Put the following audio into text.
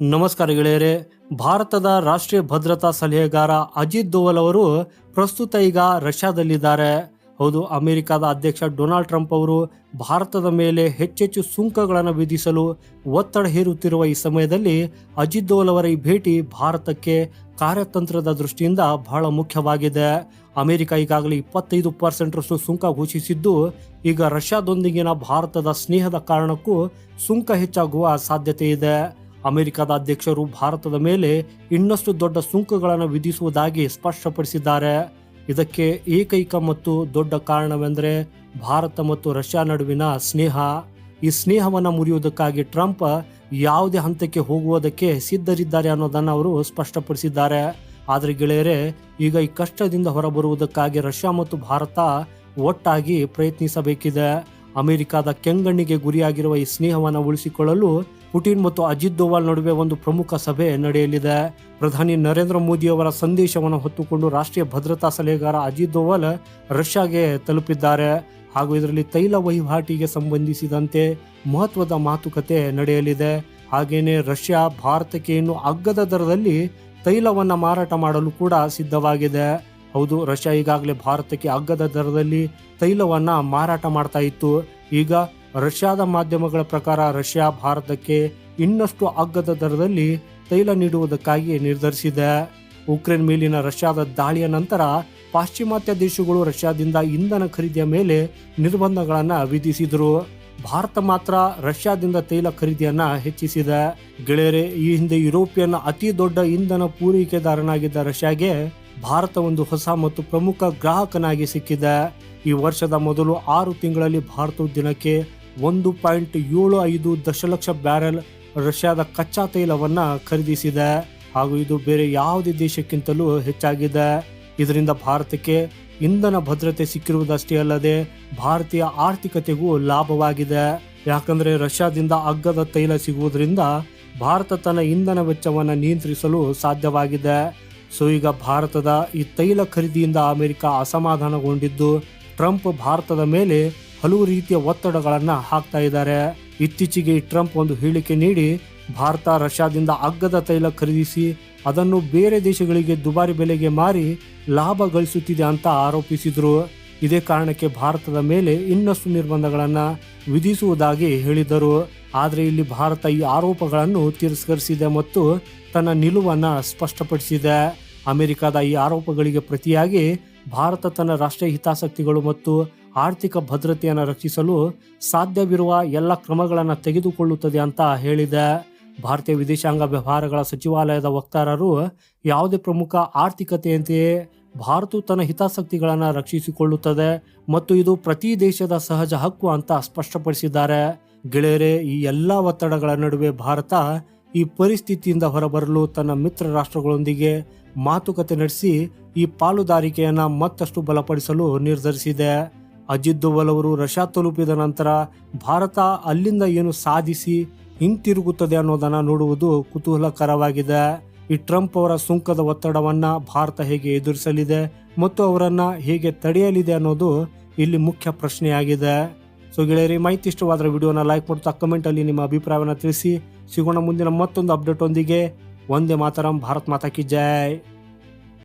ನಮಸ್ಕಾರ ಗೆಳೆಯರೆ. ಭಾರತದ ರಾಷ್ಟ್ರೀಯ ಭದ್ರತಾ ಸಲಹೆಗಾರ ಅಜಿತ್ ದೋವಲ್ ಅವರು ಪ್ರಸ್ತುತ ಈಗ ರಷ್ಯಾದಲ್ಲಿದ್ದಾರೆ. ಹೌದು, ಅಮೆರಿಕದ ಅಧ್ಯಕ್ಷ ಡೊನಾಲ್ಡ್ ಟ್ರಂಪ್ ಅವರು ಭಾರತದ ಮೇಲೆ ಹೆಚ್ಚೆಚ್ಚು ಸುಂಕಗಳನ್ನು ವಿಧಿಸಲು ಒತ್ತಡ ಹೇರುತ್ತಿರುವ ಈ ಸಮಯದಲ್ಲಿ ಅಜಿತ್ ದೋವಲ್ ಅವರ ಈ ಭೇಟಿ ಭಾರತಕ್ಕೆ ಕಾರ್ಯತಂತ್ರದ ದೃಷ್ಟಿಯಿಂದ ಬಹಳ ಮುಖ್ಯವಾಗಿದೆ. ಅಮೆರಿಕ ಈಗಾಗಲೇ ಇಪ್ಪತ್ತೈದು ಪರ್ಸೆಂಟ್ರಷ್ಟು ಸುಂಕ ಘೋಷಿಸಿದ್ದು, ಈಗ ರಷ್ಯಾದೊಂದಿಗಿನ ಭಾರತದ ಸ್ನೇಹದ ಕಾರಣಕ್ಕೂ ಸುಂಕ ಹೆಚ್ಚಾಗುವ ಸಾಧ್ಯತೆ ಇದೆ. ಅಮೆರಿಕದ ಅಧ್ಯಕ್ಷರು ಭಾರತದ ಮೇಲೆ ಇನ್ನಷ್ಟು ದೊಡ್ಡ ಸುಂಕಗಳನ್ನು ವಿಧಿಸುವುದಾಗಿ ಸ್ಪಷ್ಟಪಡಿಸಿದ್ದಾರೆ. ಇದಕ್ಕೆ ಏಕೈಕ ಮತ್ತು ದೊಡ್ಡ ಕಾರಣವೆಂದರೆ ಭಾರತ ಮತ್ತು ರಷ್ಯಾ ನಡುವಿನ ಸ್ನೇಹ. ಈ ಸ್ನೇಹವನ್ನು ಮುರಿಯುವುದಕ್ಕಾಗಿ ಟ್ರಂಪ್ ಯಾವುದೇ ಹಂತಕ್ಕೆ ಹೋಗುವುದಕ್ಕೆ ಸಿದ್ಧರಿದ್ದಾರೆ ಅನ್ನೋದನ್ನು ಅವರು ಸ್ಪಷ್ಟಪಡಿಸಿದ್ದಾರೆ. ಆದರೆ ಗೆಳೆಯರೇ, ಈಗ ಈ ಕಷ್ಟದಿಂದ ಹೊರಬರುವುದಕ್ಕಾಗಿ ರಷ್ಯಾ ಮತ್ತು ಭಾರತ ಒಟ್ಟಾಗಿ ಪ್ರಯತ್ನಿಸಬೇಕಿದೆ. ಅಮೆರಿಕದ ಕೆಂಗಣ್ಣಿಗೆ ಗುರಿಯಾಗಿರುವ ಈ ಸ್ನೇಹವನ್ನು ಉಳಿಸಿಕೊಳ್ಳಲು ಪುಟಿನ್ ಮತ್ತು ಅಜಿತ್ ದೋವಾಲ್ ನಡುವೆ ಒಂದು ಪ್ರಮುಖ ಸಭೆ ನಡೆಯಲಿದೆ. ಪ್ರಧಾನಿ ನರೇಂದ್ರ ಮೋದಿ ಅವರ ಸಂದೇಶವನ್ನು ಹೊತ್ತುಕೊಂಡು ರಾಷ್ಟ್ರೀಯ ಭದ್ರತಾ ಸಲಹೆಗಾರ ಅಜಿತ್ ದೋವಾಲ್ ರಷ್ಯಾಗೆ ತಲುಪಿದ್ದಾರೆ. ಹಾಗೂ ಇದರಲ್ಲಿ ತೈಲ ವಹಿವಾಟಿಗೆ ಸಂಬಂಧಿಸಿದಂತೆ ಮಹತ್ವದ ಮಾತುಕತೆ ನಡೆಯಲಿದೆ. ಹಾಗೆಯೇ ರಷ್ಯಾ ಭಾರತಕ್ಕೆ ಇನ್ನು ಅಗ್ಗದ ದರದಲ್ಲಿ ತೈಲವನ್ನ ಮಾರಾಟ ಮಾಡಲು ಕೂಡ ಸಿದ್ಧವಾಗಿದೆ. ಹೌದು, ರಷ್ಯಾ ಈಗಾಗಲೇ ಭಾರತಕ್ಕೆ ಅಗ್ಗದ ದರದಲ್ಲಿ ತೈಲವನ್ನು ಮಾರಾಟ ಮಾಡ್ತಾ ಇತ್ತು. ಈಗ ರಷ್ಯಾದ ಮಾಧ್ಯಮಗಳ ಪ್ರಕಾರ ರಷ್ಯಾ ಭಾರತಕ್ಕೆ ಇನ್ನಷ್ಟು ಅಗ್ಗದ ದರದಲ್ಲಿ ತೈಲ ನೀಡುವುದಕ್ಕಾಗಿ ನಿರ್ಧರಿಸಿದೆ. ಉಕ್ರೇನ್ ಮೇಲಿನ ರಷ್ಯಾದ ದಾಳಿಯ ನಂತರ ಪಾಶ್ಚಿಮಾತ್ಯ ದೇಶಗಳು ರಷ್ಯಾದಿಂದ ಇಂಧನ ಖರೀದಿಯ ಮೇಲೆ ನಿರ್ಬಂಧಗಳನ್ನು ವಿಧಿಸಿದರು. ಭಾರತ ಮಾತ್ರ ರಷ್ಯಾದಿಂದ ತೈಲ ಖರೀದಿಯನ್ನ ಹೆಚ್ಚಿಸಿದೆ. ಗೆಳೆಯರೆ, ಈ ಹಿಂದೆ ಯುರೋಪಿಯನ್ ಅತಿ ದೊಡ್ಡ ಇಂಧನ ಪೂರೈಕೆದಾರನಾಗಿದ್ದ ರಷ್ಯಾಗೆ ಭಾರತ ಒಂದು ಹೊಸ ಮತ್ತು ಪ್ರಮುಖ ಗ್ರಾಹಕನಾಗಿ ಸಿಕ್ಕಿದೆ. ಈ ವರ್ಷದ ಮೊದಲು ಆರು ತಿಂಗಳಲ್ಲಿ ಭಾರತವು ದಿನಕ್ಕೆ ಒಂದು ಪಾಯಿಂಟ್ ಏಳು ಐದು ದಶಲಕ್ಷ ಬ್ಯಾರೆಲ್ ರಷ್ಯಾದ ಕಚ್ಚಾ ತೈಲವನ್ನ ಖರೀದಿಸಿದೆ. ಹಾಗೂ ಇದು ಬೇರೆ ಯಾವುದೇ ದೇಶಕ್ಕಿಂತಲೂ ಹೆಚ್ಚಾಗಿದೆ. ಇದರಿಂದ ಭಾರತಕ್ಕೆ ಇಂಧನ ಭದ್ರತೆ ಸಿಕ್ಕಿರುವುದಷ್ಟೇ ಅಲ್ಲದೆ ಭಾರತೀಯ ಆರ್ಥಿಕತೆಗೂ ಲಾಭವಾಗಿದೆ. ಯಾಕಂದ್ರೆ ರಷ್ಯಾದಿಂದ ಅಗ್ಗದ ತೈಲ ಸಿಗುವುದರಿಂದ ಭಾರತ ತನ್ನ ಇಂಧನ ವೆಚ್ಚವನ್ನು ನಿಯಂತ್ರಿಸಲು ಸಾಧ್ಯವಾಗಿದೆ. ಸೊ ಈಗ ಭಾರತದ ಈ ತೈಲ ಖರೀದಿಯಿಂದ ಅಮೆರಿಕ ಅಸಮಾಧಾನಗೊಂಡಿದ್ದು, ಟ್ರಂಪ್ ಭಾರತದ ಮೇಲೆ ಹಲವು ರೀತಿಯ ಒತ್ತಡಗಳನ್ನು ಹಾಕ್ತಾ ಇದ್ದಾರೆ. ಇತ್ತೀಚೆಗೆ ಟ್ರಂಪ್ ಒಂದು ಹೇಳಿಕೆ ನೀಡಿ, ಭಾರತ ರಷ್ಯಾದಿಂದ ಅಗ್ಗದ ತೈಲ ಖರೀದಿಸಿ, ಅದನ್ನು ಬೇರೆ ದೇಶಗಳಿಗೆ ದುಬಾರಿ ಬೆಲೆಗೆ ಮಾರಿ ಲಾಭ ಗಳಿಸುತ್ತಿದೆ ಅಂತ ಆರೋಪಿಸಿದರು. ಇದೇ ಕಾರಣಕ್ಕೆ ಭಾರತದ ಮೇಲೆ ಇನ್ನಷ್ಟು ನಿರ್ಬಂಧಗಳನ್ನು ವಿಧಿಸುವುದಾಗಿ ಹೇಳಿದರು. ಆದರೆ ಇಲ್ಲಿ ಭಾರತ ಈ ಆರೋಪಗಳನ್ನು ತಿರಸ್ಕರಿಸಿದೆ ಮತ್ತು ತನ್ನ ನಿಲುವನ್ನು ಸ್ಪಷ್ಟಪಡಿಸಿದೆ. ಅಮೆರಿಕದ ಈ ಆರೋಪಗಳಿಗೆ ಪ್ರತಿಯಾಗಿ ಭಾರತ ತನ್ನ ರಾಷ್ಟ್ರೀಯ ಹಿತಾಸಕ್ತಿಗಳು ಮತ್ತು ಆರ್ಥಿಕ ಭದ್ರತೆಯನ್ನು ರಕ್ಷಿಸಲು ಸಾಧ್ಯವಿರುವ ಎಲ್ಲ ಕ್ರಮಗಳನ್ನು ತೆಗೆದುಕೊಳ್ಳುತ್ತದೆ ಅಂತ ಹೇಳಿದೆ. ಭಾರತೀಯ ವಿದೇಶಾಂಗ ವ್ಯವಹಾರಗಳ ಸಚಿವಾಲಯದ ವಕ್ತಾರರು ಯಾವುದೇ ಪ್ರಮುಖ ಆರ್ಥಿಕತೆಯಂತೆಯೇ ಭಾರತವು ತನ್ನ ಹಿತಾಸಕ್ತಿಗಳನ್ನು ರಕ್ಷಿಸಿಕೊಳ್ಳುತ್ತದೆ ಮತ್ತು ಇದು ಪ್ರತಿ ದೇಶದ ಸಹಜ ಹಕ್ಕು ಅಂತ ಸ್ಪಷ್ಟಪಡಿಸಿದ್ದಾರೆ. ಗೆಳೆಯರೆ, ಈ ಎಲ್ಲ ಒತ್ತಡಗಳ ನಡುವೆ ಭಾರತ ಈ ಪರಿಸ್ಥಿತಿಯಿಂದ ಹೊರಬರಲು ತನ್ನ ಮಿತ್ರ ರಾಷ್ಟ್ರಗಳೊಂದಿಗೆ ಮಾತುಕತೆ ನಡೆಸಿ ಈ ಪಾಲುದಾರಿಕೆಯನ್ನು ಮತ್ತಷ್ಟು ಬಲಪಡಿಸಲು ನಿರ್ಧರಿಸಿದೆ. ಅಜಿತ್ ದೋವಲ್ ಅವರು ರಷ್ಯಾ ತಲುಪಿದ ನಂತರ ಭಾರತ ಅಲ್ಲಿಂದ ಏನು ಸಾಧಿಸಿ ಹಿಂತಿರುಗುತ್ತದೆ ಅನ್ನೋದನ್ನ ನೋಡುವುದು ಕುತೂಹಲಕರವಾಗಿದೆ. ಈ ಟ್ರಂಪ್ ಅವರ ಸುಂಕದ ಒತ್ತಡವನ್ನ ಭಾರತ ಹೇಗೆ ಎದುರಿಸಲಿದೆ ಮತ್ತು ಅವರನ್ನ ಹೇಗೆ ತಡೆಯಲಿದೆ ಅನ್ನೋದು ಇಲ್ಲಿ ಮುಖ್ಯ ಪ್ರಶ್ನೆಯಾಗಿದೆ. ಸೊ ಗೆಳೆಯರಿ ಮಾಹಿತಿ ಇಷ್ಟವಾದರೆ ವಿಡಿಯೋನ ಲೈಕ್ ಮಾಡ್ತಾ ಕಮೆಂಟ್ ಅಲ್ಲಿ ನಿಮ್ಮ ಅಭಿಪ್ರಾಯವನ್ನು ತಿಳಿಸಿ. ಸಿಗೋಣ ಮುಂದಿನ ಮತ್ತೊಂದು ಅಪ್ಡೇಟ್ ಒಂದಿಗೆ. ಒಂದೇ ಮಾತರಂ, ಭಾರತ್ ಮಾತಾ ಕಿ ಜೈ.